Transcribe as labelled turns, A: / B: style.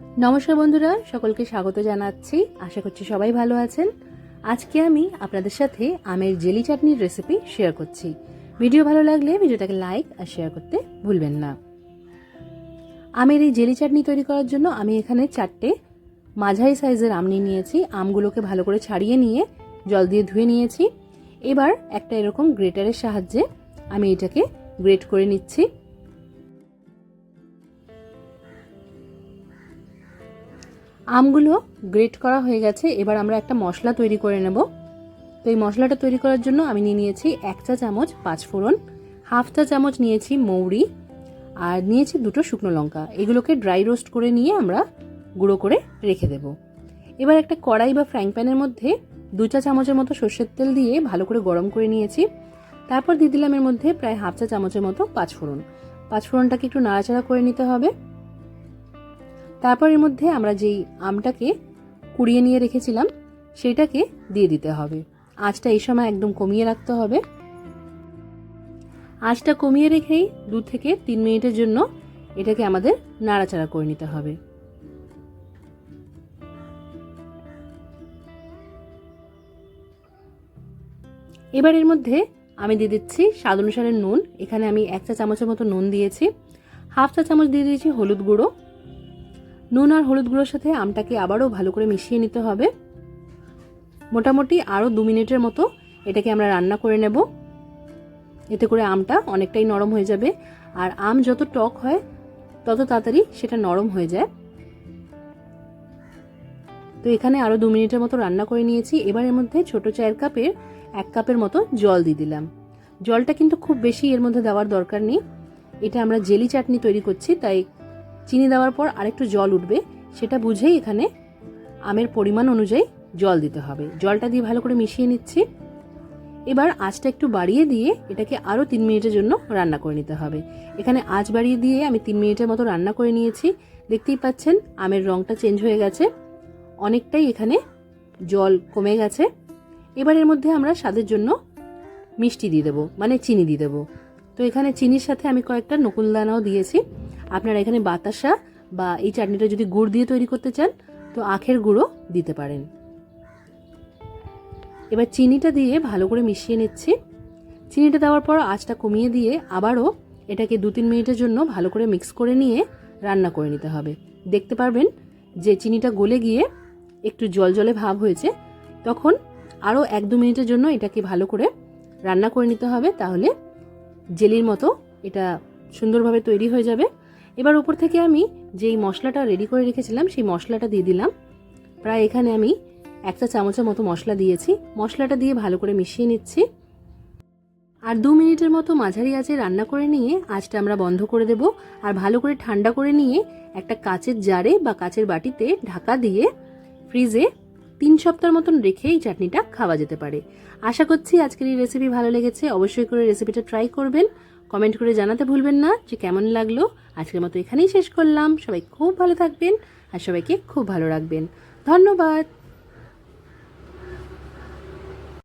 A: নমস্কার বন্ধুরা, সকলকে স্বাগত জানাচ্ছি। আশা করছি সবাই ভালো আছেন। আজকে আমি আপনাদের সাথে আমের জেলি চাটনির রেসিপি শেয়ার করছি। ভিডিও ভালো লাগলে ভিডিওটাকে লাইক আর শেয়ার করতে ভুলবেন না। আমের এই জেলি চাটনি তৈরি করার জন্য আমি এখানে চারটে মাঝারি সাইজের আম নিয়ে নিয়েছি। আমগুলোকে ভালো করে ছাড়িয়ে নিয়ে জল দিয়ে ধুয়ে নিয়েছি। এবার একটা এরকম গ্রেটারের সাহায্যে আমি এটাকে গ্রেট করে নিচ্ছি। আমগুলো গ্রেট করা হয়ে গেছে। এবার আমরা একটা মশলা তৈরি করে নেব। তো এই মশলাটা তৈরি করার জন্য আমি নিয়ে নিয়েছি এক চা চামচ পাঁচফোড়ন হাফ চা চামচ নিয়েছি মৌরি, আর নিয়েছি দুটো শুকনো লঙ্কা। এগুলোকে ড্রাই রোস্ট করে নিয়ে আমরা গুঁড়ো করে রেখে দেব। এবার একটা কড়াই বা ফ্রাইং প্যানের মধ্যে দু চা চামচের মতো সর্ষের তেল দিয়ে ভালো করে গরম করে নিয়েছি। তারপর দিয়ে দিলাম এর মধ্যে প্রায় হাফ চা চামচের মতো পাঁচফোড়ন পাঁচফোড়নটাকে একটু নাড়াচাড়া করে নিতে হবে। তারপর এর মধ্যে আমরা যেই আমটাকে কুড়িয়ে নিয়ে রেখেছিলাম সেটাকে দিয়ে দিতে হবে। আঁচটা এই সময় একদম কমিয়ে রাখতে হবে। আঁচটা কমিয়ে রেখেই দু থেকে তিন মিনিটের জন্য এটাকে আমাদের নাড়াচাড়া করে নিতে হবে। এবার এর মধ্যে আমি দিয়ে দিচ্ছি স্বাদ অনুসারে নুন। এখানে আমি এক চা চামচের মতো নুন দিয়েছি। হাফ চা চামচ দিয়ে দিয়েছি হলুদ গুঁড়ো। নুন আর হলুদ গুঁড়োর সাথে আমটাকে আবারও ভালো করে মিশিয়ে নিতে হবে। মোটামুটি আরও দু মিনিটের মতো এটাকে আমরা রান্না করে নেব। এতে করে আমটা অনেকটাই নরম হয়ে যাবে। আর আম যত টক হয়, তত তাড়াতাড়ি সেটা নরম হয়ে যায়। তো এখানে আরও দু মিনিটের মতো রান্না করে নিয়েছি। এবার এর মধ্যে ছোট চায়ের কাপের এক কাপের মতো জল দিয়ে দিলাম। জলটা কিন্তু খুব বেশি এর মধ্যে দেওয়ার দরকার নেই। এটা আমরা জেলি চাটনি তৈরি করছি, তাই চিনি দেওয়ার পর আরেকটু জল উঠবে, সেটা বুঝেই এখানে আমের পরিমাণ অনুযায়ী জল দিতে হবে। জলটা দিয়ে ভালো করে মিশিয়ে নিচ্ছি। এবার আঁচটা একটু বাড়িয়ে দিয়ে এটাকে আরও তিন মিনিটের জন্য রান্না করে নিতে হবে। এখানে আঁচ বাড়িয়ে দিয়ে আমি তিন মিনিটের মতো রান্না করে নিয়েছি। দেখতেই পাচ্ছেন, আমের রঙটা চেঞ্জ হয়ে গেছে। অনেকটাই এখানে জল কমে গেছে। এবার এর মধ্যে আমরা স্বাদের জন্য মিষ্টি দিয়ে দেবো মানে চিনি দিয়ে দেবো। তো এখানে চিনির সাথে আমি কয়েকটা নকুলদানাও দিয়েছি। আপনারা এখানে বাতাসা বা এই চাটনিটা যদি গুড় দিয়ে তৈরি করতে চান, তো আখের গুঁড়ো দিতে পারেন। এবার চিনিটা দিয়ে ভালো করে মিশিয়ে নিচ্ছি। চিনিটা দেওয়ার পর আঁচটা কমিয়ে দিয়ে আবারও এটাকে দু তিন মিনিটের জন্য ভালো করে মিক্স করে নিয়ে রান্না করে নিতে হবে। দেখতে পারবেন যে চিনিটা গলে গিয়ে একটু জল জলে ভাব হয়েছে। তখন আরও এক দু মিনিটের জন্য এটাকে ভালো করে রান্না করে নিতে হবে, তাহলে জেলির মতো এটা সুন্দরভাবে তৈরি হয়ে যাবে। এবার উপর থেকে আমি যেই মশলাটা রেডি করে রেখেছিলাম, সেই মশলাটা দিয়ে দিলাম। প্রায় এখানে আমি একটা চামচের মতো মশলা দিয়েছি। মশলাটা দিয়ে ভালো করে মিশিয়ে নিচ্ছি। আর দু মিনিটের মতো মাঝারি আঁচে রান্না করে নিয়ে আঁচটা আমরা বন্ধ করে দেব। আর ভালো করে ঠান্ডা করে নিয়ে একটা কাচের জারে বা কাচের বাটিতে ঢাকা দিয়ে ফ্রিজে তিন সপ্তাহ মতন রেখে এই চাটনিটা খাওয়া যেতে পারে। আশা করছি আজকের এই রেসিপি ভালো লেগেছে। অবশ্যই করে রেসিপিটা ট্রাই করবেন। কমেন্ট করে জানাতে ভুলবেন না যে কেমন লাগল। আজকের মতো এখানেই শেষ করলাম। সবাই খুব ভালো থাকবেন আর সবাইকে খুব ভালো রাখবেন। ধন্যবাদ।